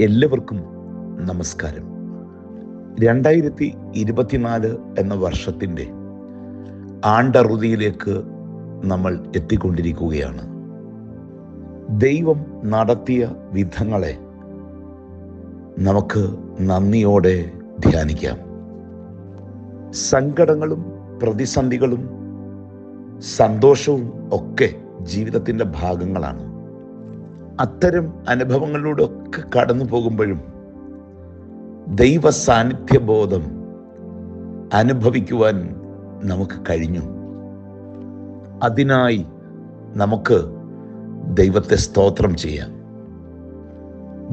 എല്ലാവർക്കും നമസ്കാരം. രണ്ടായിരത്തി ഇരുപത്തിനാല് എന്ന വർഷത്തിന്റെ ആണ്ടറുതിയിലേക്ക് നമ്മൾ എത്തിക്കൊണ്ടിരിക്കുകയാണ്. ദൈവം നടത്തിയ വിധങ്ങളെ നമുക്ക് നന്ദിയോടെ ധ്യാനിക്കാം. സങ്കടങ്ങളും പ്രതിസന്ധികളും സന്തോഷവും ഒക്കെ ജീവിതത്തിന്റെ ഭാഗങ്ങളാണ്. അത്തരം അനുഭവങ്ങളിലൂടെ ഒക്കെ കടന്നു പോകുമ്പോഴും ദൈവ സാന്നിധ്യബോധം അനുഭവിക്കുവാൻ നമുക്ക് കഴിഞ്ഞു. അതിനായി നമുക്ക് ദൈവത്തെ സ്തോത്രം ചെയ്യാം.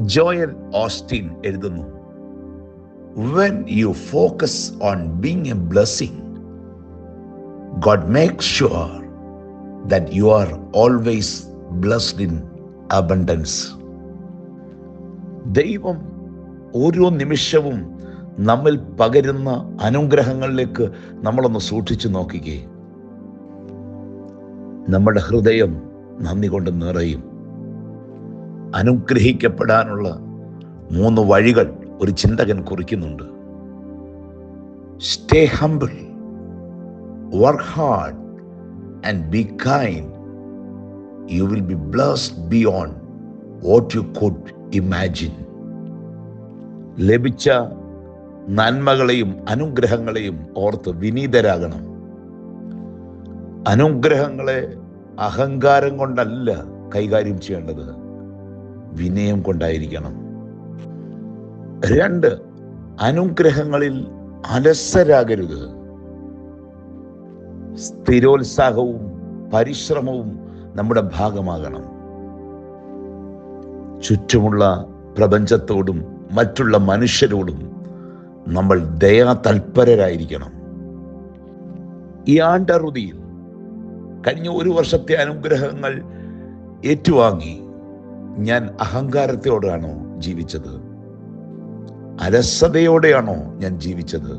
ജോയൽ ഓസ്റ്റിൻ എഴുതുന്നു when you focus on being a blessing God make sure that you are always blessed in abundance ദൈവം ഓരോ നിമിഷവും നമ്മിൽ പകരുന്ന അനുഗ്രഹങ്ങളിലേക്ക് നമ്മളൊന്ന് സൂക്ഷിച്ചു നോക്കിക്കേ. നമ്മുടെ ഹൃദയം നന്ദി കൊണ്ട് നിറയും. അനുഗ്രഹിക്കപ്പെടാനുള്ള മൂന്ന് വഴികൾ ഒരു ചിന്തകൻ കുറിക്കുന്നുണ്ട്. Stay humble work hard and be kind you will be blessed beyond what you could imagine ലഭിച്ച നന്മകളെയും അനുഗ്രഹങ്ങളെയും ഓർത്ത് വിനീതരാകണം. അനുഗ്രഹങ്ങളെ അഹങ്കാരം കൊണ്ടല്ല കൈകാര്യം ചെയ്യേണ്ടത്. വിനയം കൊണ്ടായിരിക്കണം. രണ്ട് അനുഗ്രഹങ്ങളിൽ അലസരാകരുത്. സ്ഥിരോത്സാഹവും പരിശ്രമവും നമ്മുടെ ഭാഗമാകണം. ചുറ്റുമുള്ള പ്രപഞ്ചത്തോടും മറ്റുള്ള മനുഷ്യരോടും നമ്മൾ ദയാ തൽപരരായിരിക്കണം ഈ ആണ്ടറുതിയിൽ കഴിഞ്ഞ ഒരു വർഷത്തെ അനുഗ്രഹങ്ങൾ ഏറ്റുവാങ്ങി ഞാൻ അഹങ്കാരത്തോടാണോ ജീവിച്ചത്? അലസതയോടെയാണോ ഞാൻ ജീവിച്ചത്?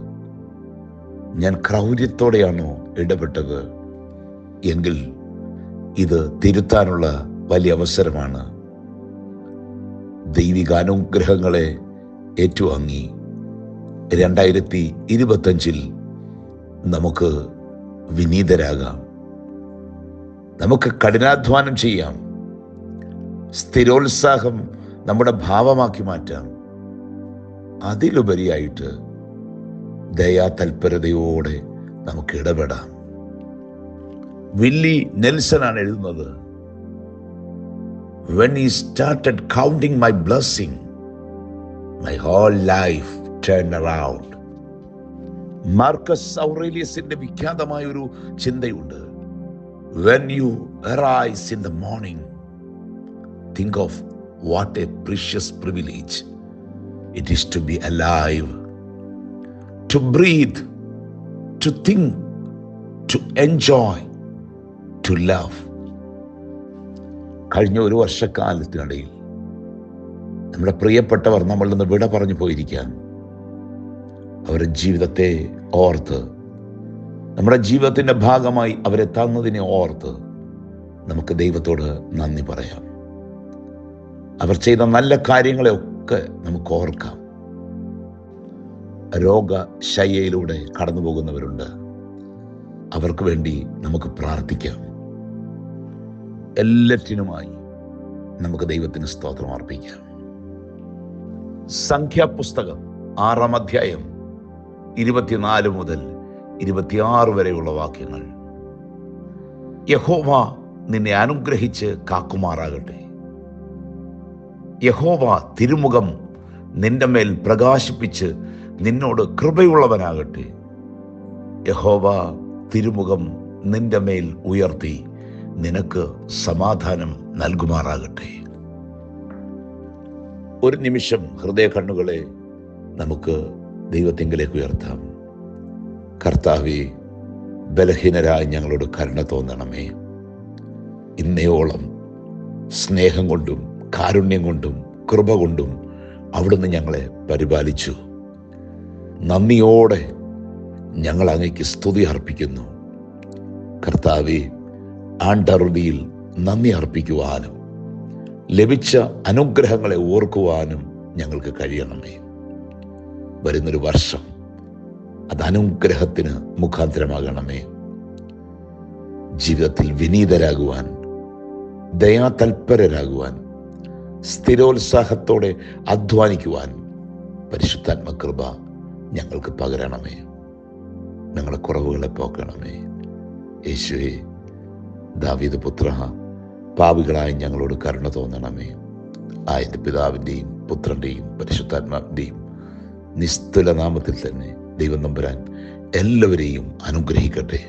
ഞാൻ ക്രൗര്യത്തോടെയാണോ ഇടപെട്ടത്? എങ്കിൽ ഇത് തിരുത്താനുള്ള വലിയ അവസരമാണ്. ദൈവികാനുഗ്രഹങ്ങളെ ഏറ്റുവാങ്ങി രണ്ടായിരത്തി ഇരുപത്തഞ്ചിൽ നമുക്ക് വിനീതരാകാം. നമുക്ക് കഠിനാധ്വാനം ചെയ്യാം. സ്ഥിരോത്സാഹം നമ്മുടെ ഭാവമാക്കി മാറ്റാം. അതിലുപരിയായിട്ട് ദയാ തൽപരതയോടെ നമുക്ക് ഇടപെടാം. വില്ലി നെൽസനാണ് എഴുതുന്നത് when I started counting my blessing my whole life turn around Marcus ഔറേലിയസിന്റെ വിഖ്യാതമായ ഒരു ചിന്തയുണ്ട് when you arise in the morning think of what a precious privilege it is to be alive to breathe to think to enjoy to love കഴിഞ്ഞ ഒരു വർഷക്കാലത്തിനിടയിൽ നമ്മുടെ പ്രിയപ്പെട്ടവർ നമ്മളിൽ നിന്ന് വിട പറഞ്ഞു പോയിരിക്കാം അവരുടെ ജീവിതത്തെ ഓർത്ത് നമ്മുടെ ജീവിതത്തിന്റെ ഭാഗമായി അവരെ തന്നതിനെ ഓർത്ത് നമുക്ക് ദൈവത്തോട് നന്ദി പറയാം. അവർ ചെയ്ത നല്ല കാര്യങ്ങളെയൊക്കെ നമുക്ക് ഓർക്കാം. രോഗശയ്യയിലൂടെ കടന്നു പോകുന്നവരുണ്ട് അവർക്ക് വേണ്ടി നമുക്ക് പ്രാർത്ഥിക്കാം. എല്ലാറ്റിനുമായി നമുക്ക് ദൈവത്തിന് സ്തോത്രം അർപ്പിക്കാം. സംഖ്യാപുസ്തകം ആറാം അധ്യായം ഇരുപത്തിനാല് മുതൽ ഇരുപത്തിയാറ് വരെയുള്ള വാക്യങ്ങൾ. യഹോവ നിന്നെ അനുഗ്രഹിച്ച് കാക്കുമാറാകട്ടെ. യഹോവ തിരുമുഖം നിന്റെ മേൽ പ്രകാശിപ്പിച്ച് നിന്നോട് കൃപയുള്ളവനാകട്ടെ. യഹോവ തിരുമുഖം നിന്റെ മേൽ ഉയർത്തി നിനക്ക് സമാധാനം നൽകുമാറാകട്ടെ. ഒരു നിമിഷം ഹൃദയ കണ്ണുകളെ നമുക്ക് ദൈവത്തിങ്കിലേക്ക് ഉയർത്താം. കർത്താവെ ബലഹീനരായ ഞങ്ങളോട് കരുണ തോന്നണമേ. ഇന്നയോളം സ്നേഹം കൊണ്ടും കാരുണ്യം കൊണ്ടും കൃപ കൊണ്ടും അവിടുന്ന് ഞങ്ങളെ പരിപാലിച്ചു. നന്ദിയോടെ ഞങ്ങൾ അങ്ങയ്ക്ക് സ്തുതി അർപ്പിക്കുന്നു. കർത്താവെ ആണ്ടറുതിയിൽ നന്ദി അർപ്പിക്കുവാനും ലഭിച്ച അനുഗ്രഹങ്ങളെ ഓർക്കുവാനും ഞങ്ങൾക്ക് കഴിയണമേ. വരുന്നൊരു വർഷം അത് അനുഗ്രഹത്തിന് മുഖാന്തരമാകണമേ. ജീവിതത്തിൽ വിനീതരാകുവാൻ ദയാതൽപരരാകുവാൻ സ്ഥിരോത്സാഹത്തോടെ അധ്വാനിക്കുവാൻ പരിശുദ്ധാത്മ കൃപ ഞങ്ങൾക്ക് പകരണമേ. ഞങ്ങളുടെ കുറവുകളെ പോക്കണമേ. യേശുവേ ദാവീദ് പുത്ര പാവികളായി ഞങ്ങളോട് കരുണ തോന്നണമേ. ആയത് പിതാവിന്റെയും പുത്രന്റെയും പരിശുദ്ധാത്മാവിന്റെയും നിസ്തുല നാമത്തിൽ തന്നെ ദൈവം നമ്പുരാൻ എല്ലാവരെയും അനുഗ്രഹിക്കട്ടെ.